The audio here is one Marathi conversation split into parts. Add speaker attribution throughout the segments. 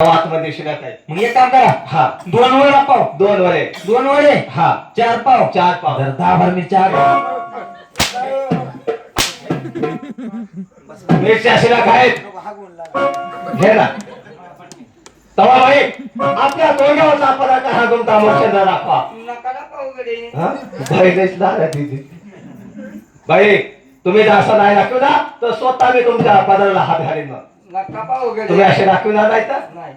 Speaker 1: आतमध्ये शिल्लक आहे
Speaker 2: मग एक काम करा.
Speaker 1: हा.
Speaker 2: दोन वडा पाव.
Speaker 1: दोन वरे
Speaker 2: दोन वडे
Speaker 1: हा.
Speaker 2: चार पाव.
Speaker 1: चार पाव.
Speaker 2: जर दहा बार मिरच्या
Speaker 1: मिरच्या शिल्लक आहेत घे ना. तवा भाई आपल्या तोंडावरचा पदार्थ हा तुमचा मोक्षाचा दाखवा
Speaker 3: नका ना पाहू गडे.
Speaker 1: हा? भाई आहे तिथे. भाई तुम्ही जर असं नाही दाखवू ना तर स्वतः मी तुमच्या पदाला हात घालीन मग. तुम्ही असे दाखवू ना नाही. तर
Speaker 3: नाही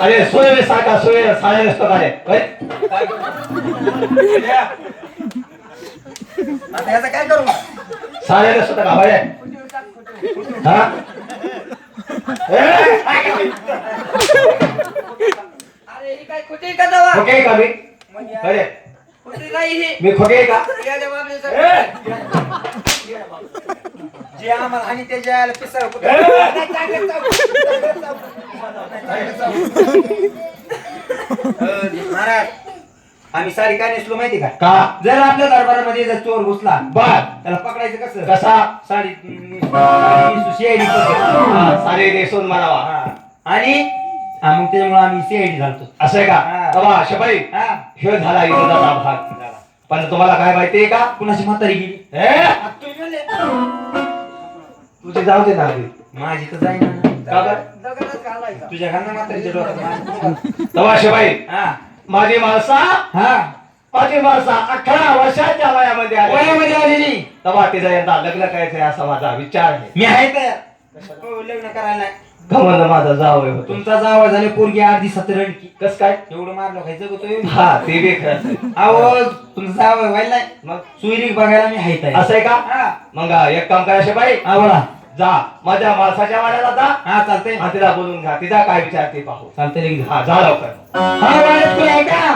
Speaker 1: अरे सोय साका सोय साडे नसतो का रे. होय?
Speaker 2: आता याचं काय करू?
Speaker 1: साडे नसतो का भाई हा? ए,
Speaker 3: अरे ही काय कुठे का दवा
Speaker 1: आहे का मी अरे
Speaker 3: कुठे नाही ही.
Speaker 1: मी खोके आहे का?
Speaker 3: या.
Speaker 2: जे आम्हाला आणि आला पिसळ महाराज आम्ही सारी काय नेसलो माहिती का?
Speaker 1: का?
Speaker 2: जर आपल्या दरबारामध्ये जर चोर घुसला
Speaker 1: बर.
Speaker 2: त्याला पकडायचं कसं?
Speaker 1: कसा?
Speaker 2: साडी सीआयडी
Speaker 1: सारे देसून म्हणावा
Speaker 2: आणि? हा, मग त्याच्यामुळे आम्ही सीआयडी घालतो.
Speaker 1: असं आहे का?
Speaker 2: हा.
Speaker 1: तवा शबाई
Speaker 2: हा.
Speaker 1: ह्यो झाला विरोधाचा भाग पण तुम्हाला काय माहितीये का?
Speaker 2: कुणाची म्हातारी गेली?
Speaker 1: तुझी जाऊ दे ना आधी.
Speaker 2: माझी तर जाईना.
Speaker 1: का बरं?
Speaker 3: दगडच घालायचा.
Speaker 2: तुझ्या घालना म्हातारीच्या डोक्यात
Speaker 1: तवा शिवाई
Speaker 2: हा.
Speaker 1: माझी माणसा
Speaker 2: हा.
Speaker 1: माझी माणसा अठरा वर्षाच्या वयामध्ये आली.
Speaker 2: वयामध्ये आलेली.
Speaker 1: तेव्हा तिचा यंदा लग्न करायचंय असा माझा विचार आहे.
Speaker 2: मी आहे तयार हो, लग्न करायला नाही.
Speaker 1: घमंड माझा जाव होतो.
Speaker 2: तुमचा जावा झाले पोरगी अर्धी सतरणकी
Speaker 1: कस काय?
Speaker 2: एवढं मारलं खायचं जगतोय
Speaker 1: हा ते बी खरंच आहे.
Speaker 2: अहो तुमचा जावा व्हायला नाही.
Speaker 1: मग
Speaker 2: सुईरीक बघायला मी आहे. तयार
Speaker 1: असं आहे का?
Speaker 2: हा.
Speaker 1: मग एक काम करा शिबाई
Speaker 2: हा बोला.
Speaker 1: जा. माझ्या माणसाच्या वाड्याला जा.
Speaker 2: हा चालतंय.
Speaker 1: आणि तिला बोलून घ्या. तिचा काय विचार ते पाहू.
Speaker 2: चालतंय
Speaker 1: हा जा लवकर.
Speaker 2: हा वाड्यात कोणी आहे का?